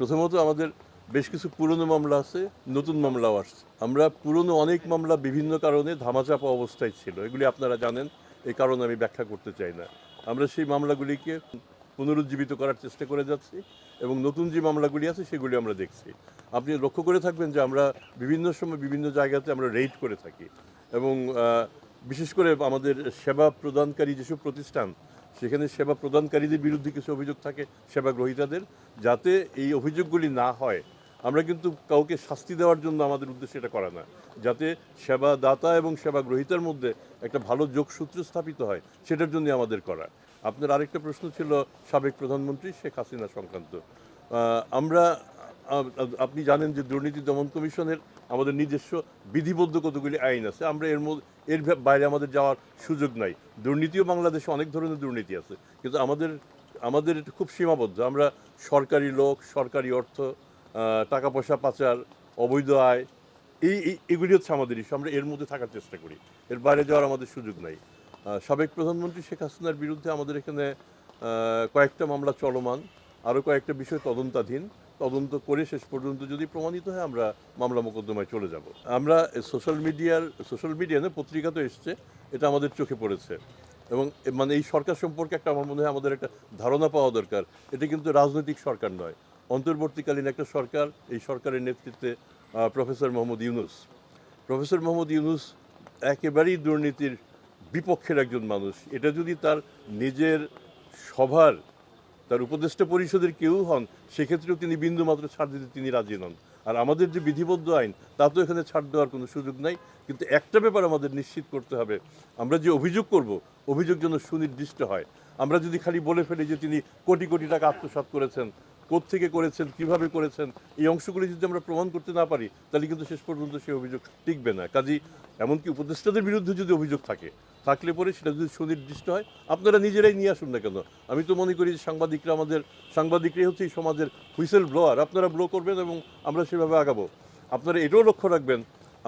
প্রথমত আমাদের বেশ কিছু পুরনো মামলা আছে, নতুন মামলাও আসছে। আমরা পুরনো অনেক মামলা বিভিন্ন কারণে ধামাচাপা অবস্থায় ছিল। এগুলি আপনারা জানেন, এই কারণে আমি ব্যাখ্যা করতে চাই না। আমরা সেই মামলাগুলিকে পুনরুজ্জীবিত করার চেষ্টা করে যাচ্ছি এবং নতুন যে মামলাগুলি আছে সেগুলি আমরা দেখছি। আপনি লক্ষ্য করে থাকবেন যে আমরা বিভিন্ন সময় বিভিন্ন জায়গাতে আমরা রেড করে থাকি এবং বিশেষ করে আমাদের সেবা প্রদানকারী যেসব প্রতিষ্ঠান সেখানে সেবা প্রদানকারীদের বিরুদ্ধে কিছু অভিযোগ থাকে সেবা গ্রহীতাদের যাতে এই অভিযোগগুলি না হয়। আমরা কিন্তু কাউকে শাস্তি দেওয়ার জন্য আমাদের উদ্দেশ্য এটা করা না। যাতে সেবা দাতা এবং সেবা গ্রহীতার মধ্যে একটা ভালো যোগসূত্র স্থাপিত হয়, সেটার জন্য আমাদের করা। আপনার আরেকটা প্রশ্ন ছিল সাবেক প্রধানমন্ত্রী শেখ হাসিনা সংক্রান্ত। আমরা আপনি জানেন যে দুর্নীতি দমন কমিশনের আমাদের নিজস্ব বিধিবদ্ধ কতগুলি আইন আছে। আমরা এর মধ্যে এর বাইরে আমাদের যাওয়ার সুযোগ নাই। দুর্নীতিও বাংলাদেশে অনেক ধরনের দুর্নীতি আছে। কিন্তু আমাদের আমাদের এটা খুব সীমাবদ্ধ। আমরা সরকারি লোক, সরকারি অর্থ টাকা পয়সা পাচার, অবৈধ আয়, এই এগুলি হচ্ছে আমাদের ইস্যু আমরা এর মধ্যে থাকার চেষ্টা করি। এর বাইরে যাওয়ার আমাদের সুযোগ নাই। সাবেক প্রধানমন্ত্রী শেখ হাসিনার বিরুদ্ধে আমাদের এখানে কয়েকটা মামলা চলমান। আরও কয়েকটা বিষয় তদন্তাধীন। তদন্ত করে শেষ পর্যন্ত যদি প্রমাণিত হয়, আমরা মামলা মোকদ্দমায় চলে যাব। আমরা সোশ্যাল মিডিয়ার সোশ্যাল মিডিয়া না, পত্রিকা তো এসছে, এটা আমাদের চোখে পড়েছে। এবং মানে এই সরকার সম্পর্কে একটা আমার মনে হয় আমাদের একটা ধারণা পাওয়া দরকার। এটা কিন্তু রাজনৈতিক সরকার নয়। অন্তর্বর্তীকালীন একটা সরকার, এই সরকারের নেতৃত্বে প্রফেসর মোহাম্মদ ইউনুস। প্রফেসর মোহাম্মদ ইউনুস একেবারেই দুর্নীতির বিপক্ষের একজন মানুষ। এটা যদি তার নিজের সভার তার উপদেষ্টা পরিষদের কেউ হন, সেক্ষেত্রেও তিনি বিন্দুমাত্র ছাড় দিতে তিনি রাজি নন। আর আমাদের যে বিধিবদ্ধ আইন, তা তো এখানে ছাড় দেওয়ার কোনো সুযোগ নাই। কিন্তু একটা ব্যাপার আমাদের নিশ্চিত করতে হবে, আমরা যে অভিযোগ করব, অভিযোগ যেন সুনির্দিষ্ট হয়। আমরা যদি খালি বলে ফেলি যে তিনি কোটি কোটি টাকা আত্মসাৎ করেছেন থেকে করেছেন, কীভাবে করেছেন, এই অংশগুলি যদি আমরা প্রমাণ করতে না পারি, তাহলে কিন্তু শেষ পর্যন্ত সেই অভিযোগ টিকবে না। কাজেই এমনকি উপদেষ্টাদের বিরুদ্ধে যদি অভিযোগ থাকে থাকলে পরে সেটা যদি সুনির্দিষ্ট হয়, আপনারা নিজেরাই নিয়ে আসুন না কেন? আমি তো মনে করি যে সাংবাদিকরা আমাদের, সাংবাদিকরাই হচ্ছে এই সমাজের হুইসেল ব্লোয়ার আপনারা ব্লো করবেন এবং আমরা সেভাবে আগাবো। আপনারা এটাও লক্ষ্য রাখবেন,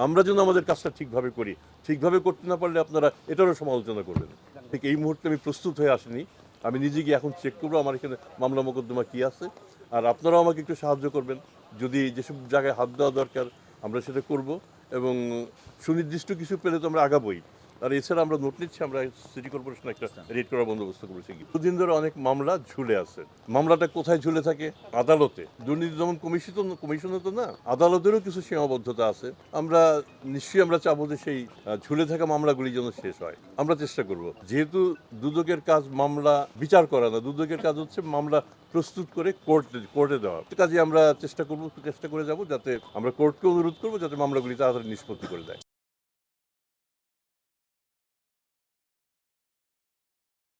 আমরা যেন আমাদের কাজটা ঠিকভাবে করি। ঠিকভাবে করতে না পারলে আপনারা এটারও সমালোচনা করবেন। ঠিক এই মুহূর্তে আমি প্রস্তুত হয়ে আসিনি। আমি নিজে গিয়ে এখন চেক করব আমার এখানে মামলা মোকদ্দমা কী আছে। আর আপনারাও আমাকে একটু সাহায্য করবেন। যদি যেসব জায়গায় হাত দেওয়া দরকার, আমরা সেটা করব এবং সুনির্দিষ্ট কিছু পেলে তো আমরা আগাবোই। আর এছাড়া আমরা নোট নিচ্ছি, আমরা সিটি কর্পোরেশন একটা রেড করার বন্দোবস্ত করেছি দুদিন ধরে অনেক মামলা ঝুলে আছে। মামলাটা কোথায় ঝুলে থাকে? আদালতে। দুর্নীতি দমন কমিশন তো কমিশনে তো না, আদালতেরও কিছু সীমাবদ্ধতা আছে। আমরা নিশ্চয়ই আমরা চাবো যে সেই ঝুলে থাকা মামলাগুলি যেন শেষ হয়। আমরা চেষ্টা করব। যেহেতু দুদকের কাজ মামলা বিচার করা না, দুদকের কাজ হচ্ছে মামলা প্রস্তুত করে কোর্টে কোর্টে দেওয়া। কাজে আমরা চেষ্টা করব, চেষ্টা করে যাব যাতে আমরা কোর্টকে অনুরোধ করব যাতে মামলাগুলি তাড়াতাড়ি নিষ্পত্তি করে দেয়।